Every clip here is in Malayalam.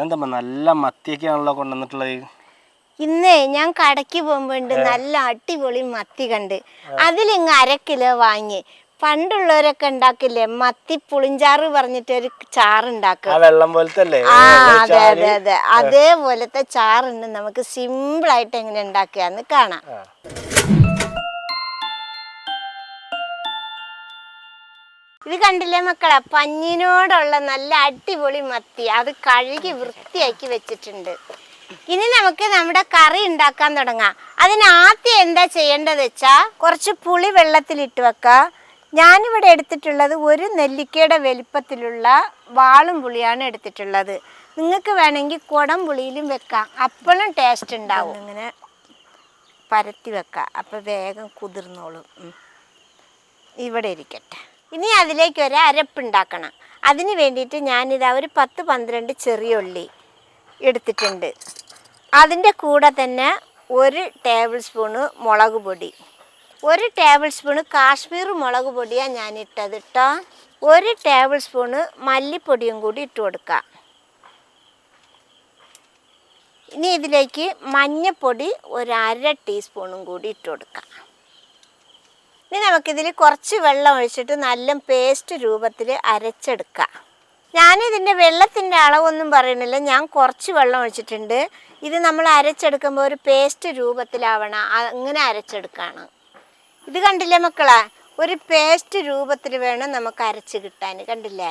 എന്താ നല്ല മത്തിയൊക്കെയാണല്ലോ കൊണ്ടുവന്നിട്ടുള്ളത്? ഇന്നേ ഞാൻ കടയ്ക്ക് പോകുമ്പോണ്ട് നല്ല അടിപൊളി മത്തി കണ്ട്. അതിലിങ്ങ് അര കിലോ വാങ്ങി. പണ്ടുള്ളവരൊക്കെ ഉണ്ടാക്കില്ലേ? മത്തി പുളിഞ്ചാറ് പറഞ്ഞിട്ട് ഒരു ചാറുണ്ടാക്കും ആ വെള്ളം പോലത്തെ ആ അതെ അതെ അതെ. അതേപോലത്തെ ചാറുണ്ട് നമുക്ക് സിമ്പിൾ ആയിട്ട് എങ്ങനെ ഉണ്ടാക്കിയാന്ന് കാണാം. ഇത് കണ്ടില്ലേ മക്കളെ? പഞ്ഞിനോടുള്ള നല്ല അടിപൊളി മത്തി. അത് കഴുകി വൃത്തിയാക്കി വെച്ചിട്ടുണ്ട്. ഇനി നമുക്ക് നമ്മുടെ കറി ഉണ്ടാക്കാൻ തുടങ്ങാം. അതിന് ആദ്യം എന്താ ചെയ്യേണ്ടത് വെച്ചാ കുറച്ച് പുളി വെള്ളത്തിലിട്ട് വെക്കുക ഞാനിവിടെ എടുത്തിട്ടുള്ളത് ഒരു നെല്ലിക്കയുടെ വലിപ്പത്തിലുള്ള വാളും പുളിയാണ് എടുത്തിട്ടുള്ളത്. നിങ്ങൾക്ക് വേണമെങ്കിൽ കുടം പുളിയിലും വെക്കാം. അപ്പോഴും ടേസ്റ്റ് ഉണ്ടാവും. ഇങ്ങനെ പരത്തി വെക്കാം. അപ്പോൾ വേഗം കുതിർന്നോളും. ഇവിടെ ഇരിക്കട്ടെ. ഇനി അതിലേക്ക് ഒരു അരപ്പുണ്ടാക്കണം. അതിന് വേണ്ടിയിട്ട് ഞാനിതാ ഒരു പത്ത് പന്ത്രണ്ട് ചെറിയ ഉള്ളി എടുത്തിട്ടുണ്ട്. അതിന്റെ കൂടെ തന്നെ ഒരു ടേബിൾ സ്പൂണ് മുളക് പൊടി. ഒരു ടേബിൾ സ്പൂണ് കാശ്മീർ മുളക് പൊടിയാണ് ഞാൻ ഇട്ടത് കേട്ടോ ഒരു ടേബിൾ സ്പൂണ് മല്ലിപ്പൊടിയും കൂടി ഇട്ട് കൊടുക്കാം. ഇനി ഇതിലേക്ക് മഞ്ഞൾപ്പൊടി ഒരു അര ടീസ്പൂണും കൂടി ഇട്ട് കൊടുക്കാം. ഇനി നമുക്കിതിൽ കുറച്ച് വെള്ളം ഒഴിച്ചിട്ട് നല്ല പേസ്റ്റ് രൂപത്തിൽ അരച്ചെടുക്കാം. ഞാനിതിന്റെ വെള്ളത്തിന്റെ അളവൊന്നും പറയണില്ല ഞാൻ കുറച്ച് വെള്ളം ഒഴിച്ചിട്ടുണ്ട്. ഇത് നമ്മൾ അരച്ചെടുക്കുമ്പോൾ ഒരു പേസ്റ്റ് രൂപത്തിലാവണം. അങ്ങനെ അരച്ചെടുക്കുകയാണ് ഇത് കണ്ടില്ലേ മക്കളെ? ഒരു പേസ്റ്റ് രൂപത്തിൽ വേണം നമുക്ക് അരച്ച് കിട്ടാൻ. കണ്ടില്ലേ?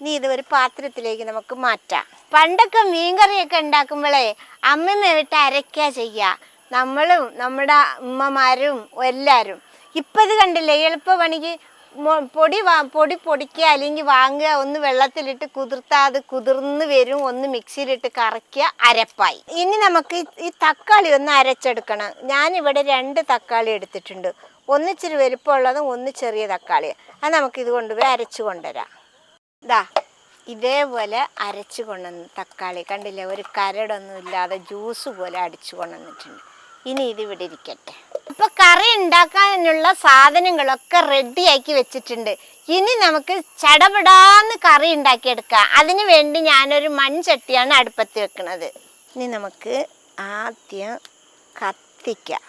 ഇനി ഇത് ഒരു പാത്രത്തിലേക്ക് നമുക്ക് മാറ്റാം. പണ്ടൊക്കെ മീൻകറിയൊക്കെ ഉണ്ടാക്കുമ്പോഴേ അമ്മമ്മ വിട്ട് അരയ്ക്കുക ചെയ്യുക നമ്മളും നമ്മുടെ ഉമ്മമാരും എല്ലാവരും ഇപ്പം ഇത് കണ്ടില്ലേ എളുപ്പ പണിക്ക് പൊടി വാ പൊടി പൊടിക്കുക അല്ലെങ്കിൽ വാങ്ങുക ഒന്ന് വെള്ളത്തിലിട്ട് കുതിർത്താൽ അത് കുതിർന്ന് വരും ഒന്ന് മിക്സിയിലിട്ട് കറക്കുക അരപ്പായി. ഇനി നമുക്ക് ഈ തക്കാളി ഒന്ന് അരച്ചെടുക്കണം. ഞാനിവിടെ രണ്ട് തക്കാളി എടുത്തിട്ടുണ്ട്. ഒന്നിച്ചിരി വലുപ്പമുള്ളതും ഒന്ന് ചെറിയ തക്കാളി അത് നമുക്ക് ഇത് കൊണ്ടുപോയി അരച്ചു കൊണ്ടുവരാം. ഇതാ ഇതേപോലെ അരച്ച് കൊണ്ടുവന്ന് തക്കാളി. കണ്ടില്ലേ ഒരു കരടൊന്നും ഇല്ലാതെ ജ്യൂസ് പോലെ അടിച്ചു കൊണ്ടുവന്നിട്ടുണ്ട്. ഇനി ഇത് ഇവിടെ ഇരിക്കട്ടെ. ഇപ്പൊ കറി ഉണ്ടാക്കാനുള്ള സാധനങ്ങളൊക്കെ റെഡിയാക്കി വെച്ചിട്ടുണ്ട്. ഇനി നമുക്ക് ചടപടാന്ന് കറി ഉണ്ടാക്കിയെടുക്കാം. അതിനു വേണ്ടി ഞാനൊരു മൺചട്ടിയാണ് അടുപ്പത്ത് വെക്കുന്നത് ഇനി നമുക്ക് ആദ്യം കത്തിക്കാം.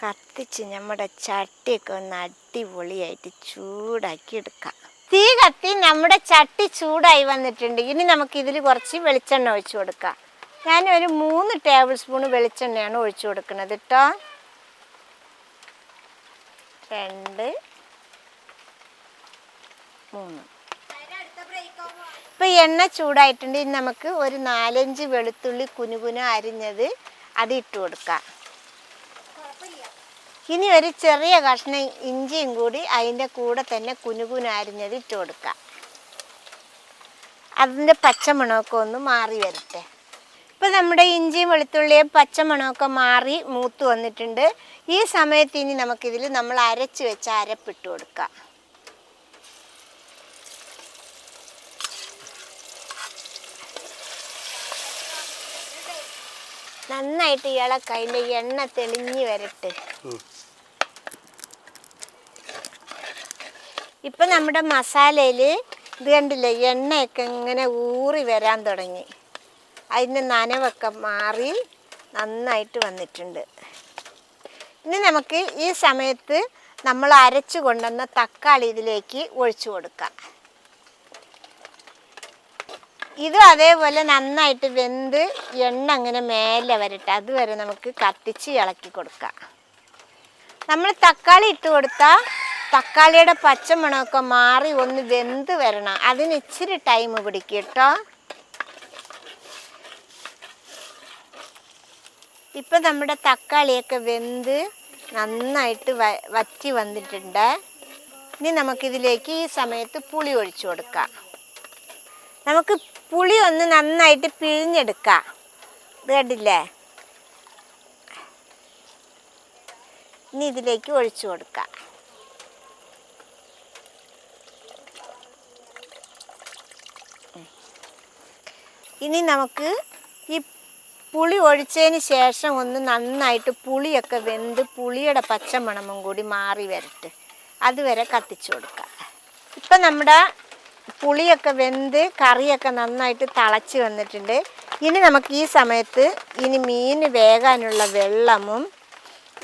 കത്തിച്ച് നമ്മുടെ ചട്ടിയൊക്കെ ഒന്ന് അടിപൊളിയായിട്ട് ചൂടാക്കി എടുക്കാം. തീ കത്തി നമ്മുടെ ചട്ടി ചൂടായി വന്നിട്ടുണ്ട്. ഇനി നമുക്ക് ഇതിൽ കുറച്ച് വെളിച്ചെണ്ണ ഒഴിച്ചു കൊടുക്കാം. ഞാൻ ഒരു മൂന്ന് ടേബിൾ സ്പൂൺ വെളിച്ചെണ്ണയാണ് ഒഴിച്ചു കൊടുക്കുന്നത് കേട്ടോ രണ്ട് മൂന്ന്. ഇപ്പം എണ്ണ ചൂടായിട്ടുണ്ട്. ഇനി നമുക്ക് ഒരു നാലഞ്ച് വെളുത്തുള്ളി കുനുകുന അരിഞ്ഞത് അത് ഇട്ട് കൊടുക്കാം. ഇനി ഒരു ചെറിയ കഷ്ണം ഇഞ്ചിയും കൂടി അതിന്റെ കൂടെ തന്നെ കുനുകുന അരിഞ്ഞത് ഇട്ട് കൊടുക്കാം. അതിന്റെ പച്ചമണമൊക്കെ ഒന്ന് മാറി വരട്ടെ. ഇപ്പം നമ്മുടെ ഇഞ്ചിയും വെളുത്തുള്ളിയും പച്ചമണമൊക്കെ മാറി മൂത്ത് വന്നിട്ടുണ്ട്. ഈ സമയത്ത് ഇനി നമുക്കിതിൽ നമ്മൾ അരച്ച് വെച്ച അരപ്പിട്ട് കൊടുക്കാം. നന്നായിട്ട് ഇളക്ക അതിന്റെ എണ്ണ തെളിഞ്ഞ് വരട്ടെ. ഇപ്പം നമ്മുടെ മസാലയിൽ ഇത് കണ്ടില്ലേ എണ്ണയൊക്കെ ഇങ്ങനെ ഊറി വരാൻ തുടങ്ങി. അതിന്റെ നനവൊക്കെ മാറി നന്നായിട്ട് വന്നിട്ടുണ്ട്. ഇനി നമുക്ക് ഈ സമയത്ത് നമ്മൾ അരച്ചു കൊണ്ടുവന്ന തക്കാളി ഇതിലേക്ക് ഒഴിച്ചു കൊടുക്കാം. ഇതും അതേപോലെ നന്നായിട്ട് വെന്ത് എണ്ണ അങ്ങനെ മേലെ വരട്ടെ അതുവരെ നമുക്ക് കത്തിച്ച് ഇളക്കി കൊടുക്കാം. നമ്മൾ തക്കാളി ഇട്ട് കൊടുത്താൽ തക്കാളിയുടെ പച്ചമണമൊക്കെ മാറി ഒന്ന് വെന്ത് വരണം. അതിന് ഇച്ചിരി ടൈം പിടിക്കും കേട്ടോ. ഇപ്പം നമ്മുടെ തക്കാളിയൊക്കെ വെന്ത് നന്നായിട്ട് വറ്റി വന്നിട്ടുണ്ട്. ഇനി നമുക്കിതിലേക്ക് ഈ സമയത്ത് പുളി ഒഴിച്ചു കൊടുക്കാം. നമുക്ക് പുളി ഒന്ന് നന്നായിട്ട് പിഴിഞ്ഞെടുക്കാം. ഇത് കണ്ടില്ലേ? ഇനി ഇതിലേക്ക് ഒഴിച്ചു കൊടുക്കാം. ഇനി നമുക്ക് പുളി ഒഴിച്ചതിന് ശേഷം ഒന്ന് നന്നായിട്ട് പുളിയൊക്കെ വെന്ത് പുളിയുടെ പച്ചമണമും കൂടി മാറി വരട്ട്. അതുവരെ കത്തിച്ചു കൊടുക്കാം. ഇപ്പം നമ്മുടെ പുളിയൊക്കെ വെന്ത് കറിയൊക്കെ നന്നായിട്ട് തിളച്ച് വന്നിട്ടുണ്ട്. ഇനി നമുക്ക് ഈ സമയത്ത് ഇനി മീൻ വേകാനുള്ള വെള്ളമും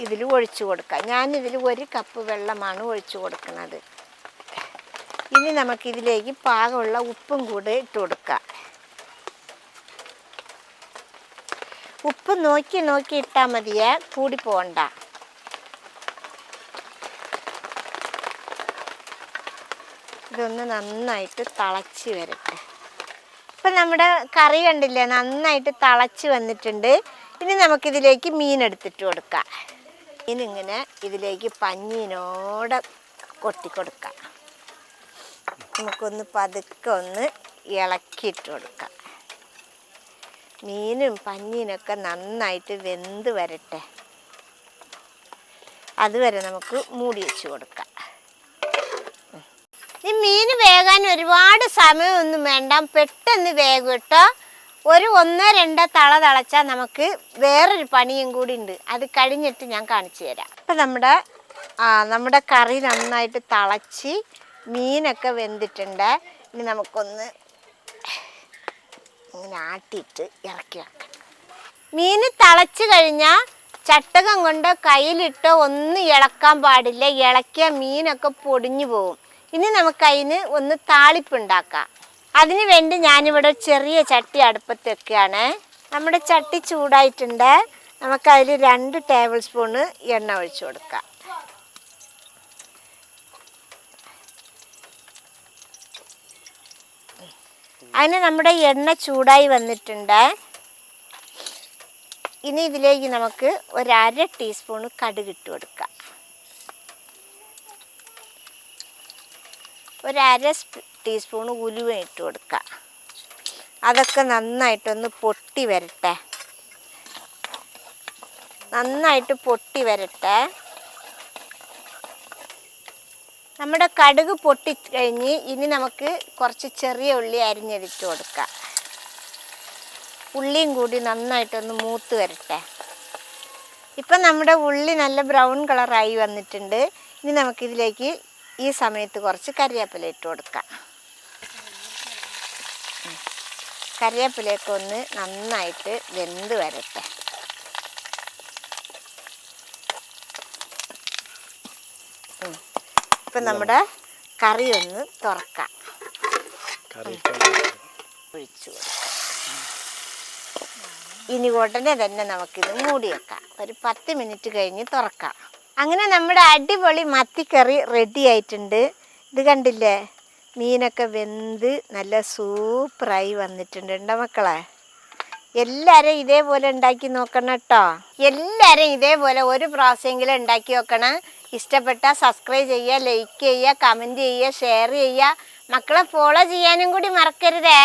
ഇതിൽ ഒഴിച്ചു കൊടുക്കാം. ഞാനിതിൽ ഒരു കപ്പ് വെള്ളമാണ് ഒഴിച്ചു കൊടുക്കുന്നത്. ഇനി നമുക്കിതിലേക്ക് പാകമുള്ള ഉപ്പും കൂടെ ഇട്ട് കൊടുക്കാം. ഉപ്പ് നോക്കി നോക്കി ഇട്ടാൽ മതിയേ. കൂടി പോകണ്ട ഇതൊന്ന് നന്നായിട്ട് തിളച്ച് വരട്ടെ. ഇപ്പം നമ്മുടെ കറി കണ്ടില്ലേ നന്നായിട്ട് തിളച്ച് വന്നിട്ടുണ്ട്. ഇനി നമുക്കിതിലേക്ക് മീൻ എടുത്തിട്ട് കൊടുക്കാം. മീനിങ്ങനെ ഇതിലേക്ക് പഞ്ഞീനോടെ കൊട്ടിക്കൊടുക്കാം നമുക്കൊന്ന് പതുക്കെ ഒന്ന് ഇളക്കിയിട്ട് കൊടുക്കാം. മീനും പഞ്ഞീനൊക്കെ നന്നായിട്ട് വെന്ത് വരട്ടെ. അതുവരെ നമുക്ക് മൂടി വെച്ച് കൊടുക്കാം. ഈ മീൻ വേകാൻ ഒരുപാട് സമയമൊന്നും വേണ്ട. പെട്ടെന്ന് വേഗം കേട്ടോ. ഒരു ഒന്നോ രണ്ടോ തള തളച്ചാൽ നമുക്ക് വേറൊരു പണിയും കൂടി ഉണ്ട്. അത് കഴിഞ്ഞിട്ട് ഞാൻ കാണിച്ചു തരാം. അപ്പം നമ്മുടെ നമ്മുടെ കറി നന്നായിട്ട് തളച്ച് മീനൊക്കെ വെന്തിട്ടുണ്ട്. ഇനി നമുക്കൊന്ന് ഇങ്ങനെ ആട്ടിയിട്ട് ഇറക്കി വെക്കണം. മീൻ തിളച്ച് കഴിഞ്ഞാൽ ചട്ടകം കൊണ്ട് കയ്യിലിട്ട് ഒന്നും ഇളക്കാൻ പാടില്ല. ഇളക്കിയ മീനൊക്കെ പൊടിഞ്ഞു പോകും ഇനി നമുക്ക് അതിന് ഒന്ന് താളിപ്പുണ്ടാക്കാം. അതിന് വേണ്ടി ഞാനിവിടെ ചെറിയ ചട്ടി അടുപ്പത്ത് വെക്കുകയാണ്. നമ്മുടെ ചട്ടി ചൂടായിട്ടുണ്ട്. നമുക്കതിൽ രണ്ട് ടേബിൾ സ്പൂണ് എണ്ണ ഒഴിച്ചു കൊടുക്കാം. അതിന് നമ്മുടെ എണ്ണ ചൂടായി വന്നിട്ടുണ്ട്. ഇനി ഇതിലേക്ക് നമുക്ക് ഒരു അര ടീസ്പൂൺ കടുക് ഇട്ട് കൊടുക്കാം. ഒരു അര സ്പ്- ടീസ്പൂൺ ഉലുവ ഇട്ട് കൊടുക്കാം. അതൊക്കെ നന്നായിട്ടൊന്ന് പൊട്ടി വരട്ടെ. നന്നായിട്ട് പൊട്ടി വരട്ടെ. നമ്മുടെ കടുക് പൊട്ടി കഴിഞ്ഞ് ഇനി നമുക്ക് കുറച്ച് ചെറിയ ഉള്ളി അരിഞ്ഞെടുത്ത് കൊടുക്കാം. ഉള്ളിയും കൂടി നന്നായിട്ടൊന്ന് മൂത്ത് വരട്ടെ. ഇപ്പം നമ്മുടെ ഉള്ളി നല്ല ബ്രൗൺ കളറായി വന്നിട്ടുണ്ട്. ഇനി നമുക്കിതിലേക്ക് ഈ സമയത്ത് കുറച്ച് കറിവേപ്പില ഇട്ട് കൊടുക്കാം. കറിവേപ്പിലയൊക്കെ ഒന്ന് നന്നായിട്ട് വെന്ത് വരട്ടെ. ഇപ്പം നമ്മുടെ കറി ഒന്ന് തുറക്കാം. ഒഴിച്ചു കൊടുക്കാം. ഇനി ഉടനെ തന്നെ നമുക്കിത് മൂടി വെക്കാം. ഒരു പത്ത് മിനിറ്റ് കഴിഞ്ഞ് തുറക്കാം. അങ്ങനെ നമ്മുടെ അടിപൊളി മത്തിക്കറി റെഡി ആയിട്ടുണ്ട്. ഇത് കണ്ടില്ലേ? മീനൊക്കെ വെന്ത് നല്ല സൂപ്പറായി വന്നിട്ടുണ്ട് ഉണ്ടോ മക്കളെ. എല്ലാവരും ഇതേപോലെ ഉണ്ടാക്കി നോക്കണം കേട്ടോ. എല്ലാവരും ഇതേപോലെ ഒരു പ്രാവശ്യമെങ്കിലും ഉണ്ടാക്കി നോക്കണം. ഇഷ്ടപ്പെട്ട സബ്സ്ക്രൈബ് ചെയ്യുക ലൈക്ക് ചെയ്യുക കമന്റ് ചെയ്യുക ഷെയർ ചെയ്യുക. മക്കളെ ഫോളോ ചെയ്യാനും കൂടി മറക്കരുതേ.